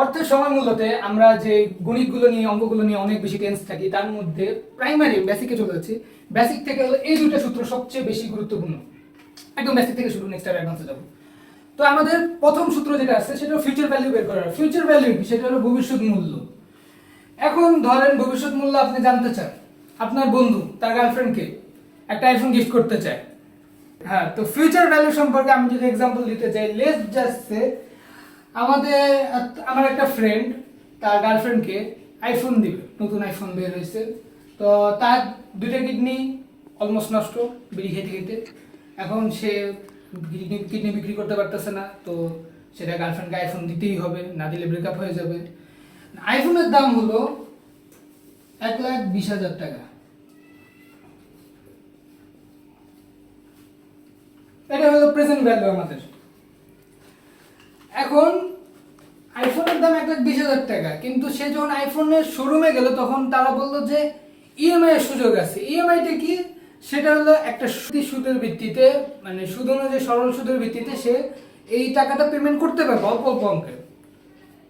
অর্থের সময় মূলতে আমরা যে গণিতগুলো নিয়ে, অঙ্কগুলো নিয়ে অনেক বেশি টেন্স থাকি, তার মধ্যে প্রাইমারি বেসিকে চলে যাচ্ছি। বেসিক থেকে হলো এই দুটো সূত্র সবচেয়ে বেশি গুরুত্বপূর্ণ। একদম বেসিক থেকে শুরু নেক্সট অ্যাডভান্সে যাব। তো আমাদের প্রথম সূত্র যেটা আছে সেটা ফিউচার ভ্যালু বের করার। ফিউচার ভ্যালু সেটা হলো ভবিষ্যৎ মূল্য। এখন ধরেন ভবিষ্যৎ মূল্য আপনি জানতে চান। আপনার বন্ধু, তার গার্লফ্রেন্ডকে একটা আইফোন গিফট করতে চায়। হ্যাঁ তো ফিউচার ভ্যালু সম্পর্কে আমি যদি এক্সাম্পল দিতে চাই লেস জাস্ট সে আমাদের আমার একটা ফ্রেন্ড তার গার্লফ্রেন্ডকে আইফোন দিবে, নতুন আইফোন বের হয়েছে। তো তার দুইটা কিডনি অলমোস্ট নষ্ট, বিড়ি খেতে খেতে। এখন সে কিডনি বিক্রি করতে পারতেছে না, তো সেটা গার্লফ্রেন্ডকে আইফোন দিতেই হবে, না দিলে ব্রেকআপ হয়ে যাবে। আইফোনের দাম হলো এক লাখ বিশ হাজার টাকা। এটা হলো প্রেজেন্ট ভ্যালু আমাদের এখন আইফোনের দাম এক লাখ বিশ হাজার টাকা। কিন্তু সে যখন আইফোনের শোরুমে গেল, তখন তারা বলল যে ইএমআই এর সুযোগ আছে। ইএমআই ইএমআইটা কি? সেটা হলো একটা সুতি সুদের ভিত্তিতে মানে সুদ অনুযায়ী সরল সুদের ভিত্তিতে সে এই টাকাটা পেমেন্ট করতে পারবে অল্প অল্প অঙ্কে,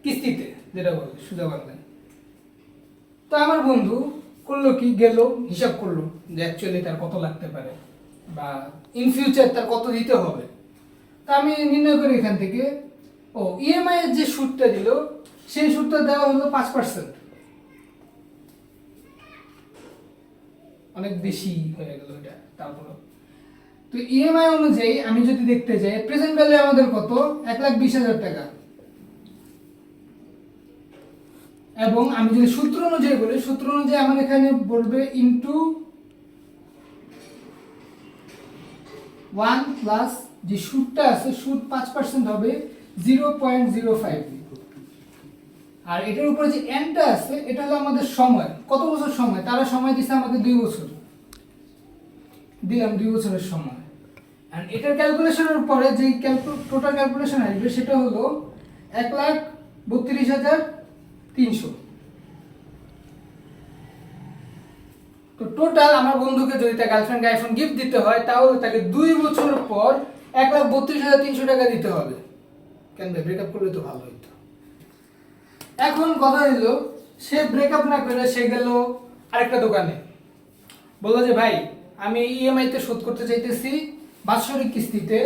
কিস্তিতে, যেটা বলে, সুদা বাংলায় তো আমার বন্ধু করল কি, গেল, হিসাব করল যে অ্যাকচুয়ালি তার কত লাগতে পারে বা ইন ফিউচার তার কত দিতে হবে। তা আমি নির্ণয় করি এখান থেকে, ও ইএমআই এর যে সুদটা দিল সেই সুদটা দেওয়া হলো পাঁচ পার্সেন্ট অনেক বেশি হয়ে গেল এটা তারপরে তো ইএমআই অনুযায়ী আমি যদি দেখতে যাই প্রেজেন্ট ভ্যালু আমাদের কত? এক লাখ বিশ হাজার টাকা। এবং আমি যদি সূত্র অনুযায়ী বলি, সূত্র অনুযায়ী আমার এখানে বলবে ইন্টু ওয়ান প্লাস যে সুদটা আছে, সুদ পাঁচ পার্সেন্ট হবে জিরো পয়েন্ট জিরো ফাইভ আর এটার উপরে যে এনটা আছে, এটা হলো আমাদের সময়। কত বছর সময়? তারা সময় দিচ্ছে আমাকে দুই বছর। দিলাম দুই বছরের সময়। আর এটার ক্যালকুলেশনের পরে যে টোটাল ক্যালকুলেশন আসবে, সেটা হলো এক লাখ বত্রিশ হাজার তিনশো। তো টোটাল আমার বন্ধুকে যদি তার গার্লফ্রেন্ডকে আইফোন গিফট দিতে হয়, তাহলে তাকে দুই বছর পর এক লাখ বত্রিশ হাজার তিনশো টাকা দিতে হবে। কেন ব্রেকআপ করলে তো ভালো হইতো। এখন কথা হইল, সে ব্রেকআপ না করে সে গেল আরেকটা দোকানে। বলল যে, ভাই, আমি ইএমআই তে শোধ করতে চাইতেছি বাৎসরিক কিস্তিতে।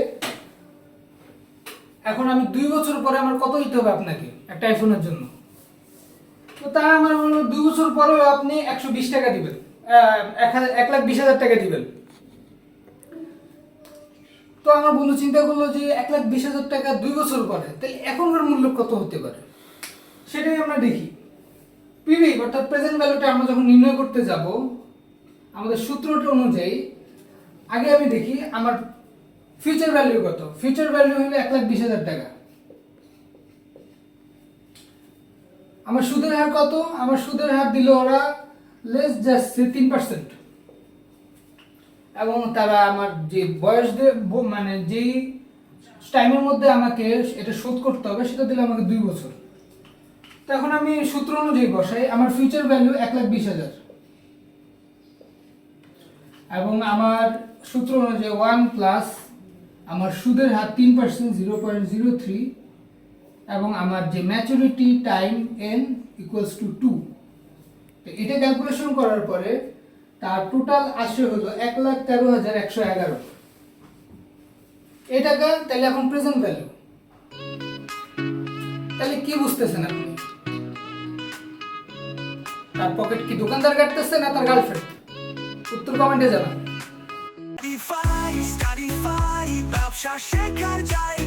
এখন আমি দুই বছর পরে আমার কত দিতে হবে আপনাকে একটা আইফোনের জন্য? তো তা আমার বলল দুই বছর পরেও আপনি একশো বিশ টাকা দিবেন এক লাখ বিশ হাজার টাকা দিবেন। তো আমার বন্ধু চিন্তা করল যে, এক লাখ বিশ হাজার টাকা দুই বছর পরে, তাহলে এখনকার মূল্য কত হতে পারে? সেটাই আমরা দেখি। পিভি অর্থাৎ প্রেজেন্ট ভ্যালুটা আমরা যখন নির্ণয় করতে যাব, আমাদের সূত্রটা অনুযায়ী, আগে আমি দেখি আমার ফিউচার ভ্যালু কত? ফিউচার ভ্যালু হলো এক লাখ বিশ হাজার টাকা। আমার সুদের হার কত? আমার সুদের হার দিল ওরা লেস জাস্ট তিন পার্সেন্ট এবং তারা আমার যে বয়স মানে যেই টাইমের মধ্যে আমাকে এটা শোধ করতে হবে, সেটা দিলে আমাকে দুই বছর। তো এখন আমি সূত্র অনুযায়ী বসাই, আমার ফিউচার ভ্যালু এক লাখ বিশ হাজার। এবং আমার সূত্র অনুযায়ী ওয়ান প্লাস আমার সুদের হার তিন percent zero point zero three এবং আমার যে maturity time n equals to two তো এটা ক্যালকুলেশন করার পরে তার টোটাল আসে হলো এক লাখ তেরো হাজার একশো এগারো। এই টাকা তাহলে এখন প্রেজেন্ট ভ্যালু তাহলে কি বুঝতেছেন আপনি? তার পকেট কি দোকানদার কাটতেছে না তার গার্লফ্রেন্ড উত্তর কমেন্টে জানান। ব্যবসা শেখার জায়গা